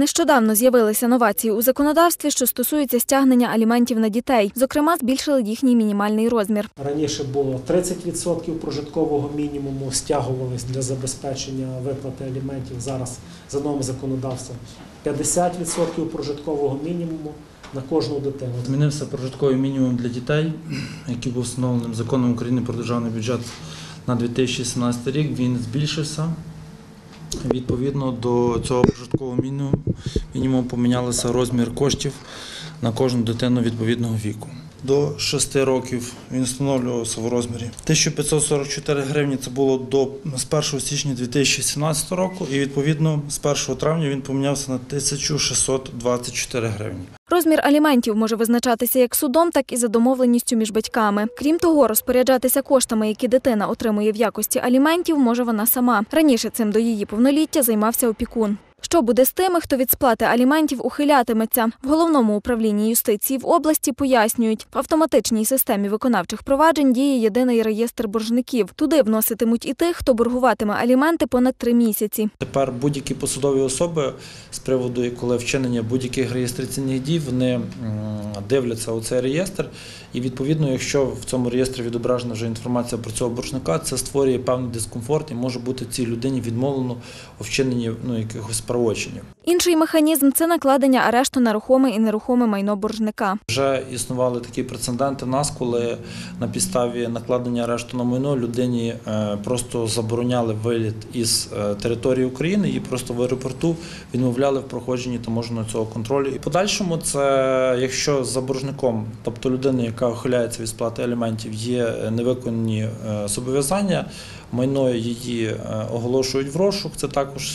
Нещодавно з'явилися новації у законодавстві, що стосуються стягнення аліментів на дітей. Зокрема, збільшили їхній мінімальний розмір. Раніше було 30% прожиткового мінімуму стягувались для забезпечення виплати аліментів. Зараз за новим законодавством 50% прожиткового мінімуму на кожну дитину. Змінився прожитковий мінімум для дітей, який був встановленим законом України про державний бюджет на 2017 рік. Він збільшився. Відповідно до цього прожиткового мінімуму, мінімум помінялися розмір коштів на кожну дитину відповідного віку. До 6 років він встановлювався в розмірі 1544 гривні. Це було до з 1 січня 2017 року, і відповідно з 1 травня він помінявся на 1624 гривні. Розмір аліментів може визначатися як судом, так і за домовленістю між батьками. Крім того, розпоряджатися коштами, які дитина отримує в якості аліментів, може вона сама. Раніше цим до її повноліття займався опікун. Що буде з тими, хто від сплати аліментів ухилятиметься? В головному управлінні юстиції в області пояснюють, в автоматичній системі виконавчих проваджень діє єдиний реєстр боржників. Туди вноситимуть і тих, хто боргуватиме аліменти понад три місяці. Тепер будь-які посадові особи з приводу, коли вчинення будь-яких реєстраційних дій, вони дивляться у цей реєстр, і відповідно, якщо в цьому реєстрі відображена вже інформація про цього боржника, це створює певний дискомфорт і може бути цій людині відмовлено у вчиненні ну, якихось правочинів. Інший механізм це накладення арешту на рухоме і нерухоме майно боржника. Вже існували такі прецеденти в нас, коли на підставі накладення арешту на майно людині е, просто забороняли виліт із е, території України і просто в аеропорту відмовляли в проходженні таможеного цього контролю. І подальшому це якщо за боржником, тобто людина, яка ухиляється від сплати аліментів, є невиконані е, зобов'язання. Майно її оголошують в розшук. Це також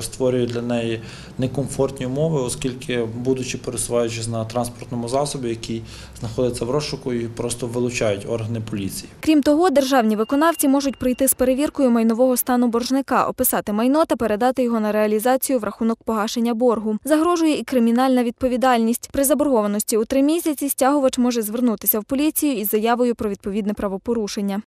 створює для неї некомфортні умови, оскільки, будучи пересуваючись на транспортному засобі, який знаходиться в розшуку, і просто вилучають органи поліції. Крім того, державні виконавці можуть прийти з перевіркою майнового стану боржника, описати майно та передати його на реалізацію в рахунок погашення боргу. Загрожує і кримінальна відповідальність. При заборгованості у три місяці стягувач може звернутися в поліцію із заявою про відповідне правопорушення.